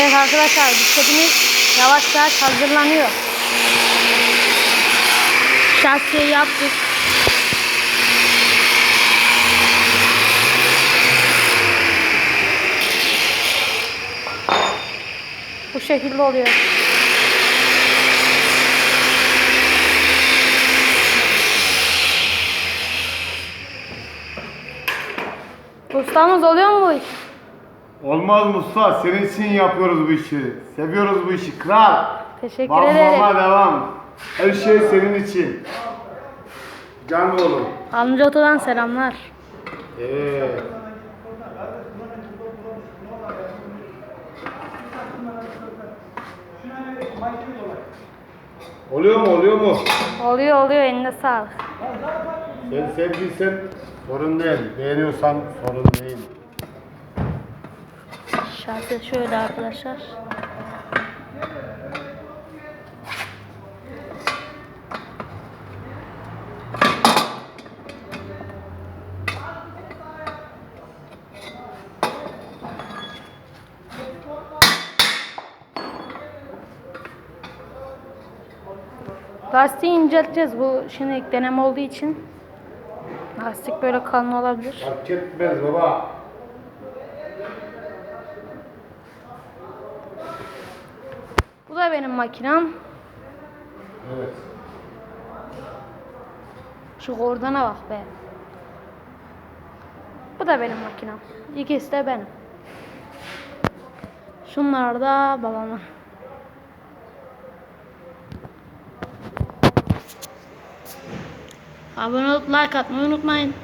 Evet arkadaşlar bisikletimiz yavaş yavaş hazırlanıyor. Şasiye yaptık. Bu şekilde oluyor. Ustamız oluyor mu bu iş? Olmaz Mustafa. Senin için yapıyoruz bu işi. Seviyoruz bu işi. Kral. Teşekkür Bam ederim. bama devam. Her şey senin için. Can oğlum. Alınca otodan selamlar. Evet. Oluyor mu oluyor mu? Oluyor oluyor eline sağlık. Sen sevdiysen sorun değil. Beğeniyorsan sorun değil. Şasiye şöyle arkadaşlar. Lastiği incelteceğiz. Bu şimdi deneme olduğu için. Lastik böyle kalın olabilir. Fark etmez baba. Benim makinem. Evet. Şu kordana bak be. Bu da benim makinem. İkisi de benim. Şunlar da babamın. Abone olup like atmayı unutmayın.